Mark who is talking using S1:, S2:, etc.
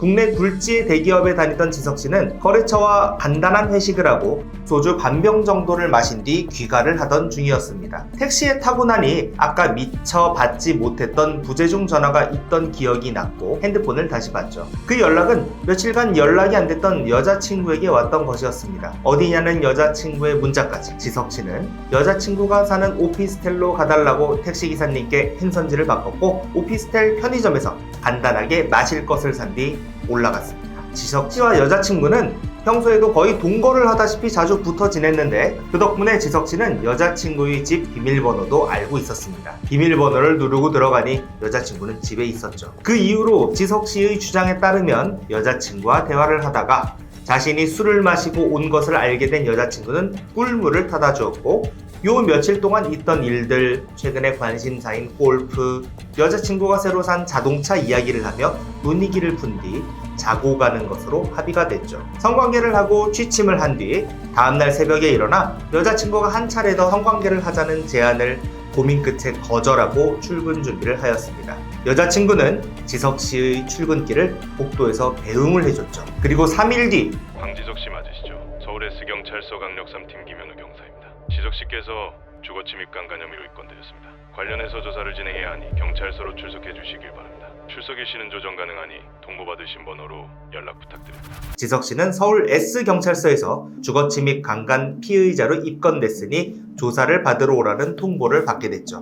S1: 국내 굴지 대기업에 다니던 지석 씨는 거래처와 간단한 회식을 하고 소주 반병 정도를 마신 뒤 귀가를 하던 중이었습니다. 택시에 타고 나니 아까 미처 받지 못했던 부재중 전화가 있던 기억이 났고 핸드폰을 다시 봤죠. 그 연락은 며칠간 연락이 안 됐던 여자친구에게 왔던 것이었습니다. 어디냐는 여자친구의 문자까지. 지석 씨는 여자친구가 사는 오피스텔로 가달라고 택시기사님께 행선지를 바꿨고 오피스텔 편의점에서 간단하게 마실 것을 산뒤 올라갔습니다. 지석 씨와 여자친구는 평소에도 거의 동거를 하다시피 자주 붙어 지냈는데 그 덕분에 지석 씨는 여자친구의 집 비밀번호도 알고 있었습니다. 비밀번호를 누르고 들어가니 여자친구는 집에 있었죠. 그 이후로 지석 씨의 주장에 따르면 여자친구와 대화를 하다가 자신이 술을 마시고 온 것을 알게 된 여자친구는 꿀물을 타다 주었고 요 며칠 동안 있던 일들, 최근에 관심사인 골프, 여자친구가 새로 산 자동차 이야기를 하며 분위기를 푼 뒤 자고 가는 것으로 합의가 됐죠. 성관계를 하고 취침을 한 뒤 다음날 새벽에 일어나 여자친구가 한 차례 더 성관계를 하자는 제안을 고민 끝에 거절하고 출근 준비를 하였습니다. 여자친구는 지석 씨의 출근길을 복도에서 배웅을 해줬죠. 그리고 3일 뒤
S2: 황지석 씨 맞으시죠? 서울 S경찰서 강력 3팀 김현우 경사입니다. 지석 씨께서 주거 침입간 간혐의로 입건되셨습니다. 관련해서 조사를 진행해야 하니 경찰서로 출석해 주시길 바랍니다. 출석 일시는 조정 가능하니 통보받으신 번호로 연락 부탁드립니다.
S1: 지석 씨는 서울 S경찰서에서 주거 침입 강간 피의자로 입건됐으니 조사를 받으러 오라는 통보를 받게 됐죠.